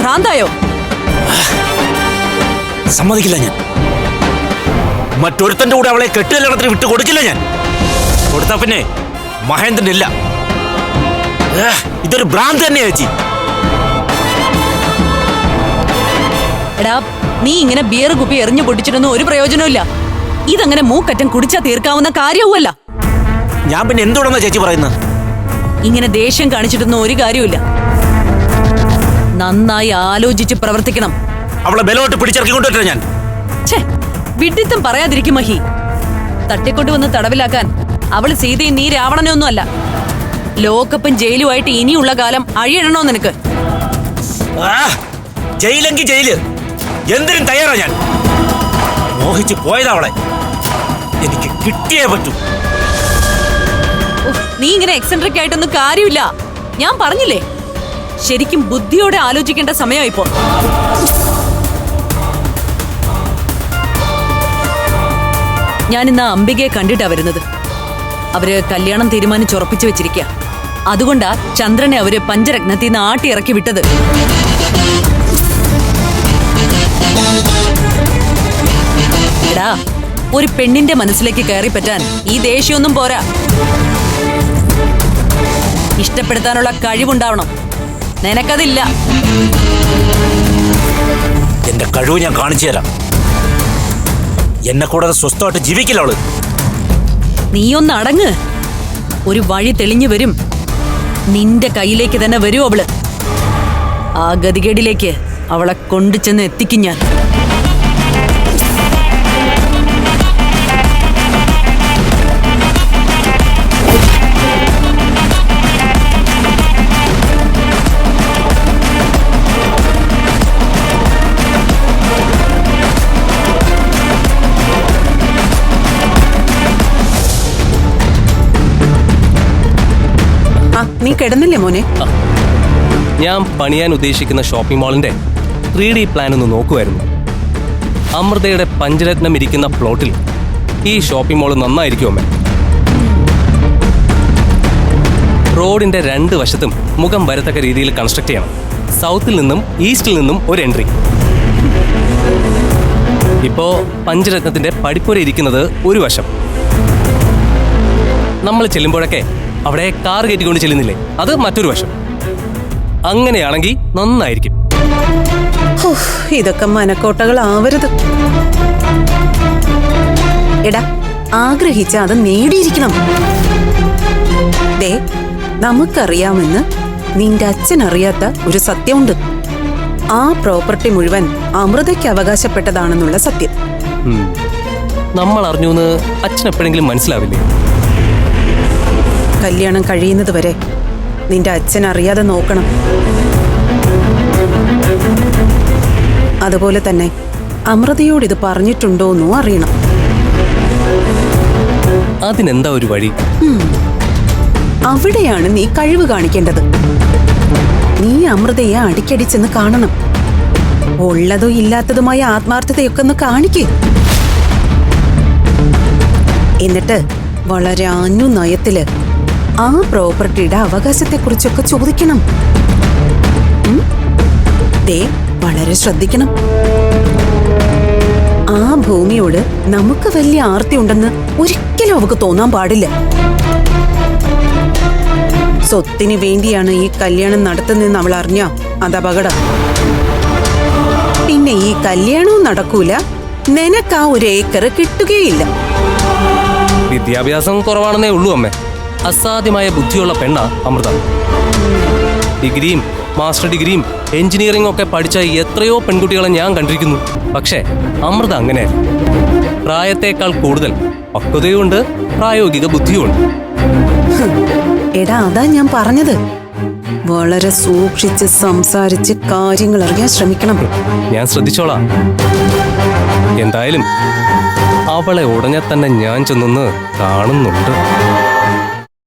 ഭ്രാന്തായോ? സമ്മതിക്കില്ല ഞാൻ. മറ്റൊരുത്തന്റെ കൂടെ അവളെ കെട്ടുകല്യാണത്തിന് വിട്ടു കൊടുക്കില്ല ഞാൻ. കൊടുത്താ പിന്നെ മഹേന്ദ്രൻ ഇല്ല. ഇതൊരു ഭ്രാന്ത് തന്നെയാ ചേച്ചി. എടാ നീ ഇങ്ങനെ ബിയർ കുപ്പി എറിഞ്ഞു പൊട്ടിച്ചിട്ടൊന്നും ഒരു പ്രയോജനമില്ല ഇതങ്ങനെ മൂക്കറ്റം കുടിച്ചാ തീർക്കാവുന്ന കാര്യവുമല്ല. ഞാൻ പിന്നെ എന്തുകൊണ്ടെന്നാ ചേച്ചി പറയുന്നത്? ഇങ്ങനെ ദേഷ്യം കാണിച്ചിട്ടൊന്നും ഒരു കാര്യമില്ല നന്നായി ആലോചിച്ച് പ്രവർത്തിക്കണം. അവളെ ബലോട്ട് പിടിച്ചിറക്കി കൊണ്ടുവരാ ഞാൻ. വിഡിത്തം പറയാതിരിക്കും മഹി. തട്ടിക്കൊണ്ടുവന്ന് തടവിലാക്കാൻ അവൾ സീതയും നീ രാവണനൊന്നും അല്ല ലോകപ്പും ജയിലുമായിട്ട് ഇനിയുള്ള കാലം അഴിയിടണോ നിനക്ക്? ജയിലെങ്കിൽ ജയിലെങ്കി ജയിൽ. എന്തിനും തയ്യാറാ ഞാൻ. മോഹിച്ച് പോയതാ അവളെ. എനിക്ക് കിട്ടിയേ പറ്റൂ. നീ ഇങ്ങനെ എക്സെൻട്രിക് ആയിട്ടൊന്നും കാര്യമില്ല. ഞാൻ പറഞ്ഞില്ലേ? ശരിക്കും ബുദ്ധിയോടെ ആലോചിക്കേണ്ട സമയമായി ഇപ്പോ ഞാൻ ഇന്ന് ആ അംബികയെ കണ്ടിട്ടാ വരുന്നത്. അവർ കല്യാണം തീരുമാനിച്ചുറപ്പിച്ചു വെച്ചിരിക്കുക അതുകൊണ്ടാ ചന്ദ്രനെ അവർ പഞ്ചരത്നത്തിൽ നിന്ന് ആട്ടി ഇറക്കി വിട്ടത് ഒരു പെണ്ണിന്റെ മനസ്സിലേക്ക് കയറി പറ്റാൻ ഈ ദേഷ്യമൊന്നും പോരാ. ഇഷ്ടപ്പെടുത്താനുള്ള കഴിവുണ്ടാവണം. നിനക്കതില്ല. എന്റെ കഴിവ് ഞാൻ കാണിച്ചു തരാം. എന്നെ കൂടാതെ സ്വസ്ഥമായിട്ട് ജീവിക്കില്ല അവൾ. നീയൊന്ന് അടങ്ങ്. ഒരു വഴി തെളിഞ്ഞു വരും. നിന്റെ കയ്യിലേക്ക് തന്നെ വരും അവൾ. ആ ഗതികേടിലേക്ക് അവളെ കൊണ്ടു ചെന്ന് എത്തിക്കും ഞാൻ. നീ കിടന്നില്ലേ മോനെ? ഞാൻ പണിയാൻ ഉദ്ദേശിക്കുന്ന ഷോപ്പിംഗ് മാളിന്റെ ത്രീ ഡി പ്ലാൻ ഒന്ന് നോക്കുമായിരുന്നു അമൃതയുടെ പഞ്ചരത്നം ഇരിക്കുന്ന പ്ലോട്ടിൽ ഈ ഷോപ്പിംഗ് മാൾ നന്നായിരിക്കും അമ്മ റോഡിന്റെ രണ്ട് വശത്തും മുഖം വരത്തക്ക രീതിയിൽ കൺസ്ട്രക്ട് ചെയ്യണം. സൗത്തിൽ നിന്നും ഈസ്റ്റിൽ നിന്നും ഒരു എൻട്രി ഇപ്പോ പഞ്ചരത്നത്തിന്റെ പടിപ്പുര ഇരിക്കുന്നത് ഒരു വശം. നമ്മൾ ചെല്ലുമ്പോഴൊക്കെ അവിടെ കാർ കയറ്റിക്കൊണ്ട് ചെല്ലുന്നില്ലേ? അത് മറ്റൊരു വശം. അങ്ങനെയാണെങ്കിൽ നന്നായിരിക്കും. ഇതൊക്കെ മനക്കോട്ടകളാവരുത് എടാ ആഗ്രഹിച്ച അത് നേടിയിരിക്കണം. ദേ നമുക്കറിയാമെന്ന് നിന്റെ അച്ഛൻ അറിയാത്ത ഒരു സത്യമുണ്ട്. ആ പ്രോപ്പർട്ടി മുഴുവൻ അമൃതയ്ക്ക് അവകാശപ്പെട്ടതാണെന്നുള്ള സത്യം. നമ്മൾ അറിഞ്ഞു അച്ഛൻ എപ്പോഴെങ്കിലും മനസ്സിലാവില്ലേ? കല്യാണം കഴിയുന്നത് വരെ നിന്റെ അച്ഛൻ അറിയാതെ നോക്കണം. അതുപോലെ തന്നെ അമൃതയോട് ഇത് പറഞ്ഞിട്ടുണ്ടോന്നും അറിയണം. അതിനെന്താ ഒരു വഴി? അവിടെയാണ് നീ കഴിവ് കാണിക്കേണ്ടത്. നീ അമൃതയെ അടിക്കടിച്ചെന്ന് കാണണം. ഉള്ളതോ ഇല്ലാത്തതുമായ ആത്മാർത്ഥതയൊക്കെ ഒന്ന് കാണിക്ക്. എന്നിട്ട് വളരെ അനുനയത്തിൽ ആ പ്രോപ്പർട്ടിയുടെ അവകാശത്തെക്കുറിച്ചൊക്കെ ചോദിക്കണം. ദേ വളരെ ശ്രദ്ധിക്കണം. ആ ഭൂമിയോട് നമുക്ക് വലിയ ആർത്തി ഉണ്ടെന്ന് ഒരിക്കലും അവക്ക് തോന്നാൻ പാടില്ല. സ്വത്തിന് വേണ്ടിയാണ് ഈ കല്യാണം നടത്തുന്നതെന്ന് അവൾ അറിഞ്ഞ അത് അപകടം പിന്നെ ഈ കല്യാണവും നടക്കൂല. നിനക്ക് ആ ഒരു ഏക്കർ കിട്ടുകയില്ല. വിദ്യാഭ്യാസം കുറവാണെന്നേ ഉള്ളൂ അമ്മേ. അസാധ്യമായ ബുദ്ധിയുള്ള പെണ്ണ അമൃത. ഡിഗ്രിയും മാസ്റ്റർ ഡിഗ്രിയും എഞ്ചിനീയറിംഗ് ഒക്കെ പഠിച്ച എത്രയോ പെൺകുട്ടികളെ ഞാൻ കണ്ടിരിക്കുന്നു. പക്ഷേ അമൃത അങ്ങനെ പ്രായത്തേക്കാൾ കൂടുതൽ പക്വതയുമുണ്ട് പ്രായോഗിക ബുദ്ധിയുണ്ട്. എടാ അതാ ഞാൻ പറഞ്ഞത്. വളരെ സൂക്ഷിച്ച് സംസാരിച്ച് കാര്യങ്ങൾ അറിയാൻ ശ്രമിക്കണം. ഞാൻ ശ്രദ്ധിച്ചോളാം. എന്തായാലും അവളെ ഉടനെ തന്നെ ഞാൻ ചെന്നൊന്ന് കാണുന്നുണ്ട്.